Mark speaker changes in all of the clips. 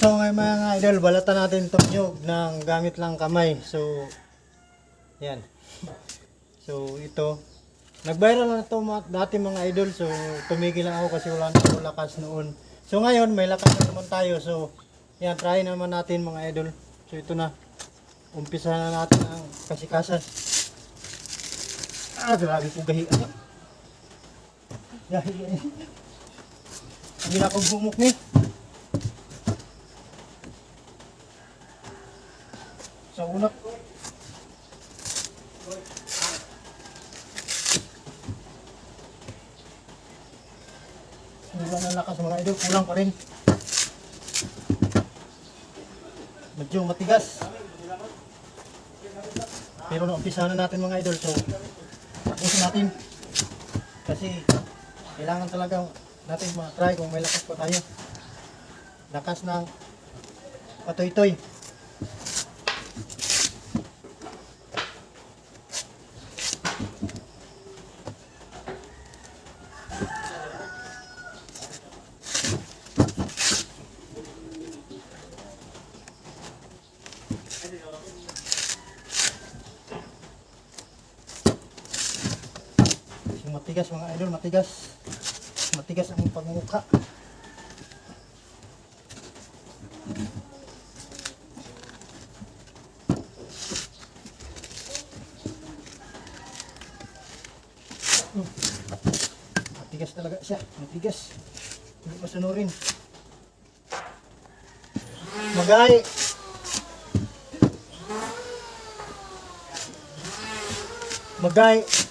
Speaker 1: So ngayon mga idol, balatan natin itong nyug ng gamit lang kamay. So, yan. So ito, nag-viral na ito dati mga idol. So tumigil lang ako kasi wala na akong lakas noon. So ngayon, may lakas na naman tayo. So, yan, try naman natin mga idol. So ito na, umpisa na natin ang kasikasan. Ah, grabe po gahi. Ano? Gahi. Hindi na akong bumuk ni. Sa una. Wala na lakas mga idol, kulang pa rin. Medyo matigas. Pero naumpisa na natin mga idol, so tapusin natin. Kasi kailangan talaga natin ma-try kung may lakas pa tayo. Lakas ng patoy-toy. Matigas mga idol, matigas. Matigas ang pagmumukha. Hmm. Matigas talaga siya, matigas. Hindi masunurin. Magay! Magay!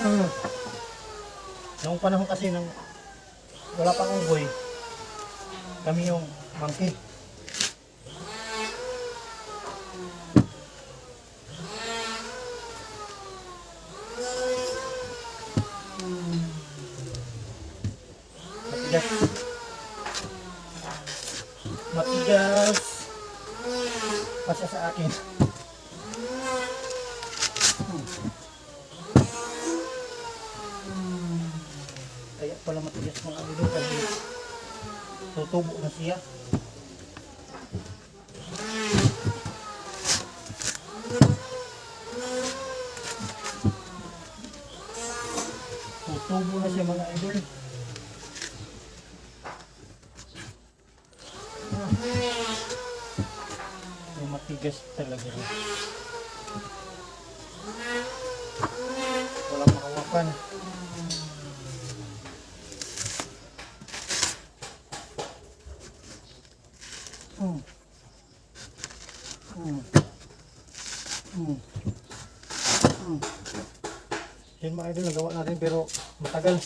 Speaker 1: Mm. Noong panahon kasi nang wala pang unggoy, kami yung monkey. Matigas. Matigas. Pasya sa akin. Pala matigas mga idol kasi tutubo na siya. Tutubo na siya mga idol. So, matigas talaga rin. Walang makawakan. Mm. Mm. Mm. Mm. Yun mga idol, nagawa natin pero matagal.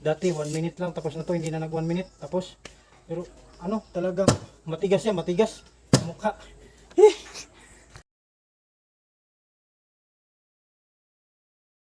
Speaker 1: Dati 1 minute lang tapos na to, hindi na nag 1 minute tapos. Pero ano, talagang matigas yan, matigas. Mukha.